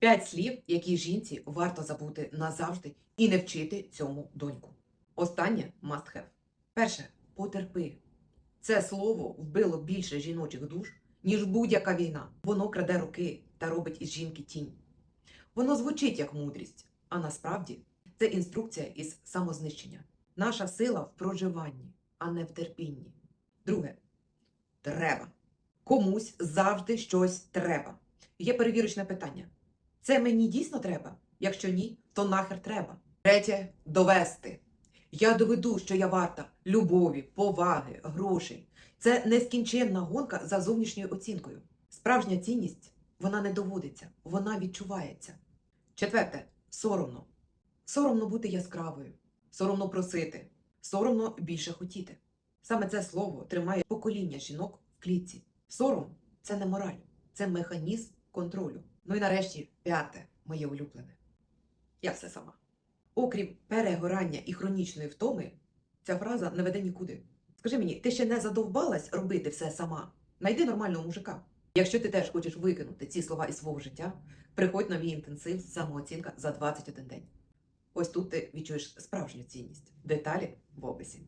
П'ять слів, які жінці варто забути назавжди і не вчити цьому доньку. Останнє must have. Перше потерпи. Це слово вбило більше жіночих душ, ніж будь-яка війна. Воно краде руки та робить із жінки тінь. Воно звучить як мудрість, а насправді це інструкція із самознищення. Наша сила в проживанні, а не в терпінні. Друге треба. Комусь завжди щось треба. Є перевірочне питання. Це мені дійсно треба? Якщо ні, то нахер треба. Третє довести. Я доведу, що я варта любові, поваги, грошей. Це нескінченна гонка за зовнішньою оцінкою. Справжня цінність вона не доводиться, вона відчувається. Четверте соромно. Соромно бути яскравою, соромно просити, соромно більше хотіти. Саме це слово тримає покоління жінок в клітці. Сором це не мораль, це механізм контролю. Ну і нарешті п'яте, моє улюблене. Я все сама. Окрім перегорання і хронічної втоми, ця фраза не веде нікуди. Скажи мені, ти ще не задовбалась робити все сама? Найди нормального мужика. Якщо ти теж хочеш викинути ці слова із свого життя, приходь на мій інтенсив самооцінка за 21 день. Ось тут ти відчуєш справжню цінність. Деталі в описі.